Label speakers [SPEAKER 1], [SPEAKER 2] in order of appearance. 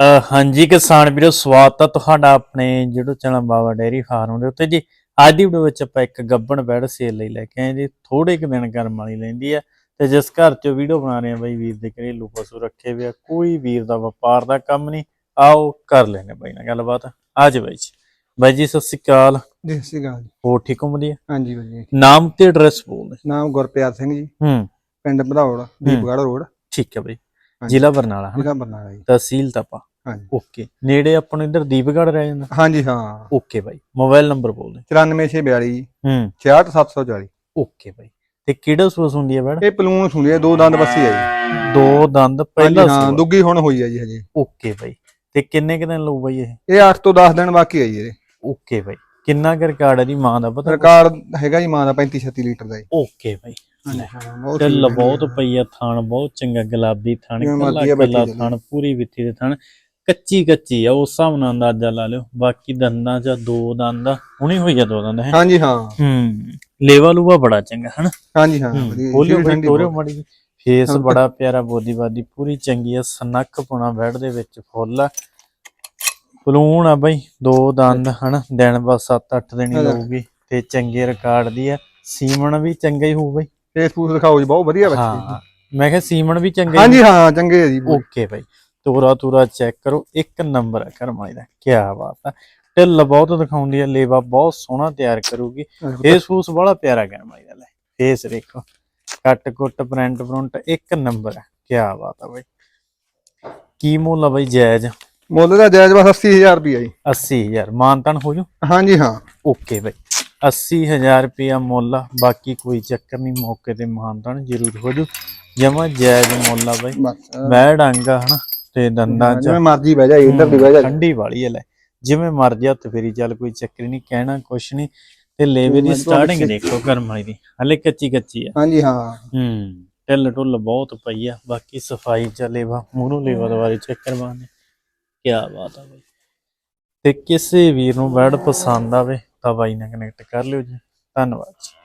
[SPEAKER 1] ਹਾਂਜੀ ਕਿਸਾਨ ਵੀਰੋ ਸਵਾਗਤ ਹੈ ਤੁਹਾਡਾ ਆਪਣੇ ਜਿਹੜਾ ਚੈਨਲ ਬਾਬਾ ਡੇਰੀ ਫਾਰਮ ਦੇ ਉੱਤੇ ਜੀ। ਅੱਜ ਦੀ ਵੀਡੀਓ ਵਿੱਚ ਆਪਾਂ ਇੱਕ ਗੱਬਣ ਬੈੜ ਸੇਲ ਲਈ ਲੈ ਕੇ ਆਏ ਜੀ। ਥੋੜੇ ਕੁ ਦਿਨ ਕਰਮ ਵਾਲੀ ਲੈਂਦੀ ਆ ਤੇ ਜਿਸ ਘਰ 'ਚ ਵੀਡੀਓ ਬਣਾ ਰਹੇ ਆ ਬਾਈ ਵੀਰ ਦੇ ਘਰੇਲੂ ਪਸ਼ੂ ਰੱਖੇ ਹੋਏ ਆ। ਕੋਈ ਵੀਰ ਦਾ ਵਪਾਰ ਦਾ ਕੰਮ ਨਹੀਂ। ਆਓ ਕਰ ਲੈਣੇ ਬਾਈ ਨਾਲ ਗੱਲਬਾਤ। ਅੱਜ ਬਾਈ ਜੀ। ਬਾਈ ਜੀ ਸਤਿ ਸ਼੍ਰੀ ਅਕਾਲ।
[SPEAKER 2] ਜੀ ਸਤਿ ਸ਼੍ਰੀ ਅਕਾਲ ਜੀ।
[SPEAKER 1] ਹੋਰ ਠੀਕ ਹੋ ਵਧੀਆ?
[SPEAKER 2] ਹਾਂਜੀ ਵਧੀਆ।
[SPEAKER 1] ਨਾਮ ਤੇ ਐਡਰੈਸ ਬੋਲ।
[SPEAKER 2] ਨਾਮ ਗੁਰਪਿਆਰ ਸਿੰਘ ਜੀ।
[SPEAKER 1] ਹੂੰ।
[SPEAKER 2] ਪਿੰਡ ਭਦੌੜ ਦੀਪਗੜ੍ਹ ਰੋਡ।
[SPEAKER 1] ਠੀਕ ਹੈ ਬਾਈ। ਜ਼ਿਲ੍ਹਾ ਬਰਨਾਲਾ ਹਨਾ?
[SPEAKER 2] ਜ਼ਿਲ੍ਹਾ ਬਰਨਾਲਾ ਜੀ।
[SPEAKER 1] ਤਹਿਸੀਲ ਤਪਾ।
[SPEAKER 2] ਹਾਂਜੀ।
[SPEAKER 1] ਓਕੇ। ਨੇੜੇ ਆਪਾਂ ਨੂੰ ਇੱਧਰ ਰਹਿ ਜਾਂਦਾ?
[SPEAKER 2] ਹਾਂਜੀ ਹਾਂ।
[SPEAKER 1] ਓਕੇ ਬਾਈ। ਮੋਬਾਈਲ ਨੰਬਰ ਬੋਲ ਦੇ।
[SPEAKER 2] 94642 ਜੀ
[SPEAKER 1] ਹੂੰ।
[SPEAKER 2] 66740
[SPEAKER 1] ਓਕੇ ਬਾਈ। ਤੇ ਕਿਹੜਾ ਸੂਸ ਹੁੰਦੀ ਹੈ ਬੈੜ?
[SPEAKER 2] ਇਹ ਪਲੂਣ ਸੁਣੀ ਹੈ ਦੋ ਦੰਦ ਬੱਸੀ ਹੈ ਜੀ।
[SPEAKER 1] ਦੋ ਦੰਦ ਪਹਿਲਾ
[SPEAKER 2] ਹਾਂ
[SPEAKER 1] ਸੂਆ
[SPEAKER 2] ਦੁੱਗੀ ਹੁਣ ਹੋਈ ਹੈ ਜੀ ਹਜੇ।
[SPEAKER 1] ਓਕੇ ਬਾਈ। ਤੇ ਕਿੰਨੇ ਕੁ ਦਿਨ ਲਊ ਬਾਈ ਇਹ?
[SPEAKER 2] ਇਹ 8 ਤੋਂ 10 ਦਿਨ ਬਾਕੀ ਹੈ ਜੀ ਇਹਦੇ।
[SPEAKER 1] ਓਕੇ ਬਾਈ। ਕਿੰਨਾ ਕੁ ਰਿਕਾਰਡ ਹੈ ਦੀ ਮਾਂ ਦਾ ਪਤਾ?
[SPEAKER 2] ਰਿਕਾਰਡ ਹੈਗਾ ਜੀ ਮਾਂ ਦਾ 35 36 ਲੀਟਰ ਦਾ ਜੀ।
[SPEAKER 1] ਓਕੇ ਬਾਈ।
[SPEAKER 2] ਹਾਂਜੀ। ਹਾਂ ਬਹੁਤ ਜੀ।
[SPEAKER 1] ਪਈ ਆ ਥਣ ਬਹੁਤ ਚੰਗਾ ਗੁਲਾਬੀ ਥਣ ਕੱਲਾ ਕੱਲਾ ਥਣ ਪੂਰੀ ਵਿੱਥੀ ਦੇ ਥਣ। ਕੱਚੀ ਕੱਚੀ ਆ ਉਸ ਹਿਸਾਬ ਨਾਲ ਅੰਦਾਜ਼ਾ ਲਾ ਲਿਓ। ਬਾਕੀ ਦੰਦਾਂ ਚ ਦੋ ਦੰਦ ਹੁਣੀ ਹੋਈ ਆ ਦੋ ਦੰਦ ਹੈ?
[SPEAKER 2] ਹਾਂਜੀ ਹਾਂ।
[SPEAKER 1] ਹੂੰ। ਲੇਵਾ ਲੂਵਾ ਬੜਾ ਚੰਗਾ ਹਨਾ?
[SPEAKER 2] ਹਾਂਜੀ ਹਾਂ ਜੀ।
[SPEAKER 1] ਬੋਲਿਓ ਬਈ ਤੋਰਿਓ। ਮੜੀ ਫੇਸ। ਬੜਾ ਪਿਆਰਾ ਬੋਦੀ ਬਾਦੀ ਪੂਰੀ ਚੰਗੀ ਆ ਸਨੱਖ ਪੁਣਾ ਬੈਡ ਦੇ ਵਿੱਚ ਫੁੱਲ ਆ। ਬਲੂਨ ਆ ਬਈ ਦੋ ਦੰਦ ਹਨਾ? ਦਿਨ ਬਸ 7-8 ਦਿਨ ਹੀ। ਲਊਗੀ ਤੇ ਚੰਗੇ ਰਿਕਾਰਡ ਦੀ ਆ। ਸੀਮਨ ਵੀ ਚੰਗਾ ਹੀ ਹੋਊ ਬਈ।
[SPEAKER 2] ਫੇਸਬੁੱਕ ਦਿਖਾਓ ਜੀ ਬਹੁਤ ਵਧੀਆ ਬੱਚੇ
[SPEAKER 1] ਹਾਂ। ਮੈਂ ਕਿਹਾ ਸੀਮਨ ਵੀ ਚੰਗਾ
[SPEAKER 2] ਹਾਂਜੀ ਹਾਂ ਚੰਗੇ ਹੈ ਜੀ।
[SPEAKER 1] ਓਕੇ ਬਾਈ। ਤੋਰਾ ਤੋਰਾ ਚੈੱਕ ਕਰੋ ਇੱਕ ਨੰਬਰ ਹੈ ਕਰਮਾਈ ਦਾ। ਕੀ ਬਾਤ ਆ। ਢਿੱਲ ਬਹੁਤ ਦਿਖਾਉਂਦੀ ਹੈ ਲੇਵਾ ਬਹੁਤ ਸੋਹਣਾ ਤਿਆਰ ਕਰੂਗੀ। ਫੇਸ ਫੂਸ ਬੜਾ ਪਿਆਰਾ ਕਰਮਾਈ ਦਾ ਲੈ। ਫੇਸ ਦੇਖੋ ਕੱਟ ਕੁੱਟ ਪ੍ਰਿੰਟ ਪ੍ਰਿੰਟ ਇੱਕ ਨੰਬਰ ਹੈ ਕੀ ਬਾਤ ਆ ਬਾਈ। ਕੀ ਮੁੱਲ ਆ ਬਾਈ ਜਾਇਜ਼?
[SPEAKER 2] ਮੁੱਲ ਦਾ ਜਾਇਜ਼ ਬਸ 80000 ਰੁਪਏ ਜੀ।
[SPEAKER 1] 80000 ਮਾਨਤਨ ਹੋ ਜੂ
[SPEAKER 2] ਹਾਂਜੀ ਹਾਂ।
[SPEAKER 1] ਓਕੇ ਬਾਈ। 80000 ਰੁਪਿਆ ਮੁੱਲ ਆ ਬਾਕੀ ਕੋਈ ਚੱਕਰ ਨਹੀਂ ਮੌਕੇ ਤੇ ਮਾਨਤਨ ਜ਼ਰੂਰ ਹੋ ਜੂ ਜਮਾ ਜਾਇਜ਼ ਮੁੱਲ ਆ ਬਾਈ। ਮੈਂ ਡਾਂਗਾ ਹਨਾ ਤੇ ਦੰਦਾਂ ਚ।
[SPEAKER 2] ਜਿਵੇਂ ਮਰਜ਼ੀ ਬਹਿ ਜਾ ਇੱਧਰ ਦੀ ਬਹਿ ਜਾ।
[SPEAKER 1] ਠੰਡੀ ਵਾਲੀ ਹੈ ਲੈ। ਜਿਵੇਂ ਮਰਜ਼ੀ ਹੱਥ ਫੇਰੀ ਚੱਲ ਕੋਈ ਚੱਕਰ ਨਹੀਂ ਕਹਿਣਾ ਕੁਛ ਨਹੀਂ। ਤੇ ਲੇਵੇ ਦੀ ਸਟਾਰਟਿੰਗ ਦੇਖੋ ਕਰਮ ਵਾਲੀ ਦੀ। ਹਲੇ ਕੱਚੀ ਕੱਚੀ ਆ।
[SPEAKER 2] ਹਾਂਜੀ ਹਾਂ।
[SPEAKER 1] ਹੂੰ ਢਿੱਲ ਢੁੱਲ ਬਹੁਤ ਪਈ ਆ। ਬਾਕੀ ਸਫ਼ਾਈ ਚ ਲੇਵਾ ਮੂਹਰੋਂ ਲੇਵਾ ਦੁਆਰੇ ਚੈੱਕ ਕਰਵਾਣੇ ਕੀ ਬਾਤ ਆ ਬਾਈ। ਤੇ ਕਿਸੇ ਵੀਰ ਨੂੰ ਬੈਡ ਪਸੰਦ ਆਵੇ ਤਾਂ ਬਾਈ ਨਾਲ ਕਨੈਕਟ ਕਰ ਲਿਓ ਜੀ। ਧੰਨਵਾਦ ਜੀ।